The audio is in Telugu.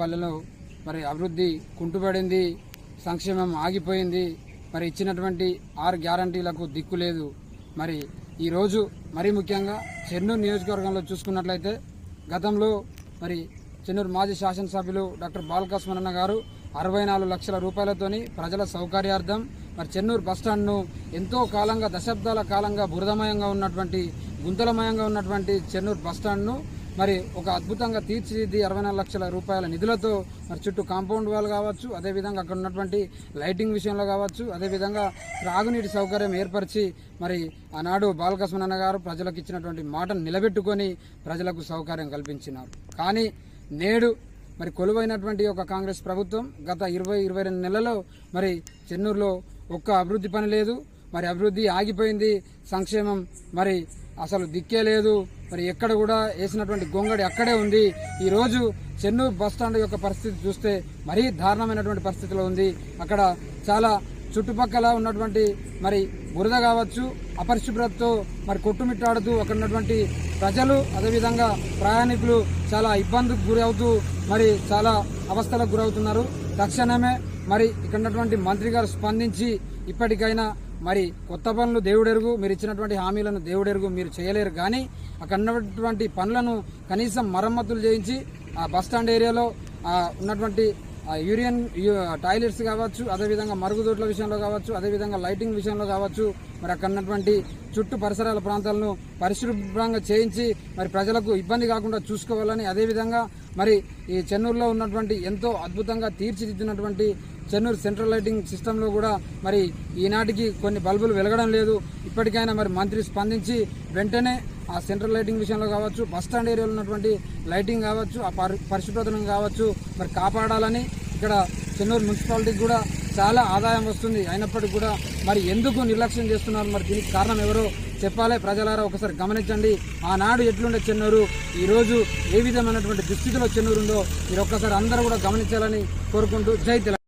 పల్లెలో మరి అభివృద్ధి కుంటుపడింది సంక్షేమం ఆగిపోయింది మరి ఇచ్చినటువంటి ఆరు గ్యారంటీలకు దిక్కు లేదు. మరి ఈరోజు మరీ ముఖ్యంగా చెన్నూరు నియోజకవర్గంలో చూసుకున్నట్లయితే గతంలో మరి చెన్నూరు మాజీ శాసనసభ్యులు డాక్టర్ బాలకృష్ణన్న గారు అరవై నాలుగు లక్షల రూపాయలతోని ప్రజల సౌకర్యార్థం మరి చెన్నూరు బస్టాండ్ను ఎంతో కాలంగా దశాబ్దాల కాలంగా బురదమయంగా ఉన్నటువంటి గుంతలమయంగా ఉన్నటువంటి చెన్నూరు బస్టాండ్ను మరి ఒక అద్భుతంగా తీర్చిదిద్ది అరవై నాలుగు లక్షల రూపాయల నిధులతో మరి చుట్టూ కాంపౌండ్ వాల్ కావచ్చు అదేవిధంగా అక్కడ ఉన్నటువంటి లైటింగ్ విషయంలో కావచ్చు అదేవిధంగా త్రాగునీటి సౌకర్యం ఏర్పరిచి మరి ఆనాడు బాలకృష్ణన్న గారు ప్రజలకు ఇచ్చినటువంటి మాటను నిలబెట్టుకొని ప్రజలకు సౌకర్యం కల్పించినారు. కానీ నేడు మరి కొలువైనటువంటి ఒక కాంగ్రెస్ ప్రభుత్వం గత ఇరవై ఇరవై రెండు నెలల్లో మరి చెన్నూరులో ఒక్క అభివృద్ధి పని లేదు. మరి అభివృద్ధి ఆగిపోయింది సంక్షేమం మరి అసలు దిక్కే లేదు. మరి ఎక్కడ కూడా వేసినటువంటి గొంగడి అక్కడే ఉంది. ఈరోజు చెన్నూరు బస్ స్టాండ్ యొక్క పరిస్థితి చూస్తే మరీ దారుణమైనటువంటి పరిస్థితిలో ఉంది. అక్కడ చాలా చుట్టుపక్కల ఉన్నటువంటి మరి బురద కావచ్చు అపరిశుభ్రతతో మరి కొట్టుమిట్టాడుతూ అక్కడ ఉన్నటువంటి ప్రజలు అదేవిధంగా ప్రయాణికులు చాలా ఇబ్బందికి గురి అవుతూ మరి చాలా అవస్థలకు గురవుతున్నారు. తక్షణమే మరి ఇక్కడ ఉన్నటువంటి మంత్రి గారు స్పందించి ఇప్పటికైనా మరి కొత్త పనులు దేవుడెరుగు మీరు ఇచ్చినటువంటి హామీలను దేవుడెరుగు మీరు చేయలేరు. కానీ అక్కడ ఉన్నటువంటి పనులను కనీసం మరమ్మతులు చేయించి ఆ బస్ స్టాండ్ ఏరియాలో ఉన్నటువంటి యూరియన్ టాయిలెట్స్ కావచ్చు అదేవిధంగా మరుగుదొడ్ల విషయంలో కావచ్చు అదేవిధంగా లైటింగ్ విషయంలో కావచ్చు మరి అక్కడ ఉన్నటువంటి చుట్టూ పరిసరాల ప్రాంతాలను పరిశుభ్రంగా చేయించి మరి ప్రజలకు ఇబ్బంది కాకుండా చూసుకోవాలని అదేవిధంగా మరి ఈ చెన్నూరులో ఉన్నటువంటి ఎంతో అద్భుతంగా తీర్చిదిద్దినటువంటి చెన్నూరు సెంట్రల్ లైటింగ్ సిస్టంలో కూడా మరి ఈనాటికి కొన్ని బల్బులు వెలగడం లేదు. ఇప్పటికైనా మరి మంత్రి స్పందించి వెంటనే ఆ సెంట్రల్ లైటింగ్ విషయంలో కావచ్చు బస్ స్టాండ్ ఏరియాలో ఉన్నటువంటి లైటింగ్ కావచ్చు ఆ పరి పరిశుభ్రతను కావచ్చు మరి కాపాడాలని ఇక్కడ చెన్నూరు మున్సిపాలిటీకి కూడా చాలా ఆదాయం వస్తుంది. అయినప్పటికీ కూడా మరి ఎందుకు నిర్లక్ష్యం చేస్తున్నారు? మరి దీనికి కారణం ఎవరో చెప్పాలి. ప్రజలారా ఒకసారి గమనించండి. ఆనాడు ఎట్లుండే చెన్నూరు? ఈరోజు ఏ విధమైనటువంటి దుస్థితిలో చెన్నూరు ఉందో మీరు ఒక్కసారి అందరూ కూడా గమనించాలని కోరుకుంటూ జై